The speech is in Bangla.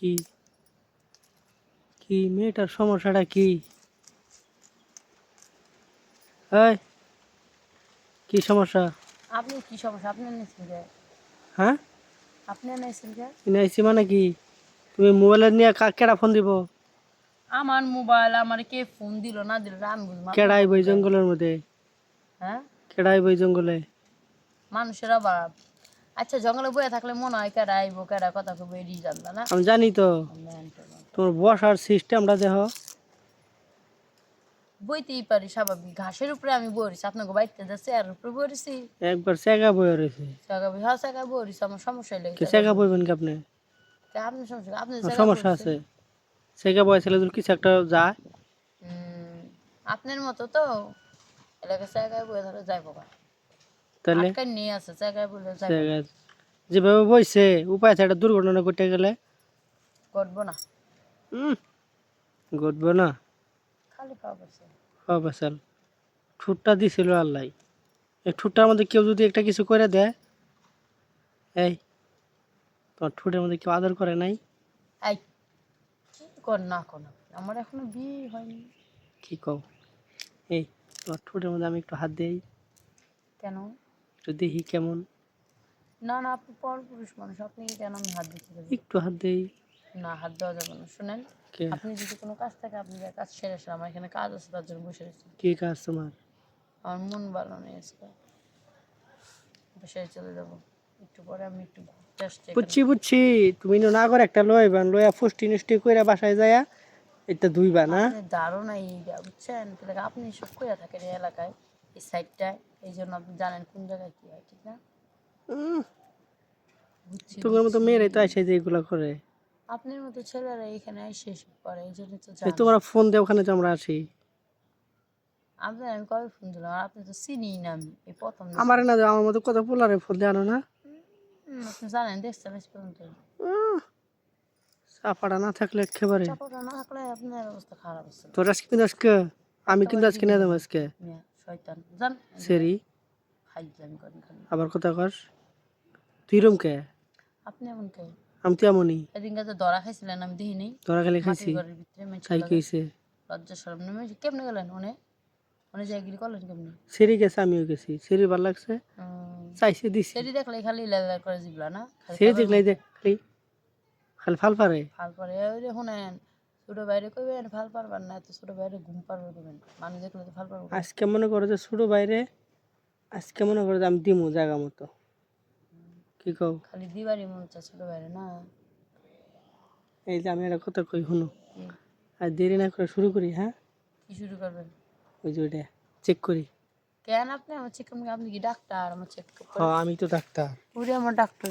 কি? কি মেয়েটার সমস্যাটা কি? এই কি সমস্যা? আপনি কি সমস্যা? আপনি নিয়েছেন যে হ্যাঁ? আপনি নিয়েছেন যে নাইছি মানে কি? তুমি মোবাইলে নিয়ে কা কেডা ফোন দিব? আমার মোবাইল আমার কে ফোন দিল না দিল আমি বুঝলাম কেডা আইব এই জঙ্গলের মধ্যে? হ্যাঁ? কেডা আইব এই জঙ্গলে? মানুষের অভাব। আচ্ছা জঙ্গলে বয়ে থাকলে মনে হয় কেডা আইব কেডা কথা কবে এড়িয়ে জানলা না? আমি জানি তো। তোমার বসার সিস্টেমটা দেহ বইতেই পারি স্বাভাবিক। ঘাসের উপরে আমি বইছি আপনাকে বাড়িতে যা চেয়ার উপরে বইছি একবার চেগা বয়ে রয়েছে। জায়গা হ্যাঁ জায়গা বইছি আমার সমস্যা কি চেগা বইবেন কি আপনি? আপনি সমস্যা আপনি সমস্যা আছে। চেগা বয়ে ছেলে কিছু একটা যায়। আপনার মতো তো এলাকা জায়গায় বয়ে ধরে যাইব তাহলে? নিয়ে আছে জায়গায় বলে যেভাবে বইছে উপায় একটা দুর্ঘটনা ঘটে গেলে? ঘটবো না। হুম ঘটবো না। খালি স্যার ঠুটটা দিছিল আল্লাহ এই ঠুটটার মধ্যে কেউ যদি একটা কিছু করে দেয় এই তোমার ঠুটের মধ্যে কেউ আদর করে নাই? এই কি কর না কর না। আমার এখনও বিয়ে হয়নি। কি কও? এই তোমার ঠোঁটের মধ্যে আমি একটু হাত দিই। কেন? একটু দেখি কেমন। না না আপনি পর পুরুষ মানুষ আপনি কেন আমি হাত দিতে দেবো একটু হাত দেই। না হাত দেওয়া যাবে না শুনেন। আপনি যদি কোনো কাজ থাকে আপনি যা কাজ সেরে আসেন আমার এখানে কাজ আছে তার জন্য বসে রয়েছি। কি কাজ তোমার? আমার মন ভালো নেই আজকে। বসে চলে যাব। একটু পরে আমি একটু। বুঝছি বুঝছি। তুমি না করে একটা লইবা লইয়া ফুষ্টি নষ্টি কইরা বাসায় যায়া এটা ধুইবা না। দারুণ এইটা বুঝছেন? আপনি সব করে থাকেন এই এলাকায়। এই সাইডটায় এই জন্য আপনি জানেন কোন জায়গায় কি হয় ঠিক না? তোমার মতো মেয়েরাই তো আসে যে এগুলা করে। আপনার মতো ছেলেরা এখানে এসে করে এই জন্য তো জানেন তোমার ফোন দিয়ে ওখানে তো আমরা আসি। আপনার আমি কবে ফোন দিলাম? আপনি তো চিনি না আমি এই প্রথম। আমার না আমার মতো কত পোলারে ফোন দিয়ে আনো না। আপনি জানেন দেখছেন আজ পর্যন্ত চাপাটা না থাকলে একেবারে চাপাটা না থাকলে আপনার অবস্থা খারাপ আছে তোর আজকে কিন্তু আজকে আমি কিন্তু আজকে নিয়ে যাব আজকে। শয়তান। জান? সেরি। আবার কথা কর তুই রুম কে? আপনি এমন কে? আমি তো এমনই। এদিনকে তো ধরা খাইছিলেন আমি দেখি নেই। তোরা খালি মাটির খাইছি ঘরের ভিতরে মেয়ে খাই কইছে লজ্জা সরম নেমে কেমনে গেলেন? ওনে ওনে জায়গিরি করলেন কেমনে? সেরি গেছে আমিও গেছি। সেরি ভালো লাগছে। চাইছে দিছি। সেটি দেখলে খালি লেলা করে জিবলা না? খালি সেরি দেখলে এই যে খালি খালি ফাল পারে ফাল পরে ওই শুনেন ছোট বাইরে কইবেন ফাল পারবার না তো ছোট বাইরে ঘুম পারবে কইবেন। মানুষ দেখলে তো ফাল পারব। আজকে মনে করো যে ছোট বাইরে আজকে মনে করো যে আমি দিমু জায়গা মতো। কি কও? খালি দিবারই মন চায় ছোট বাইরে না? এই যে আমি একটা কথা কই শুনো। আর দেরি না করে শুরু করি হ্যাঁ? কি শুরু করবেন? ওই যে ওইটা চেক করি। কেন আপনি আমার চেক আপনি কি ডাক্তার? আমার চেক হ্যাঁ আমি তো ডাক্তার। ওরে আমার ডাক্তার।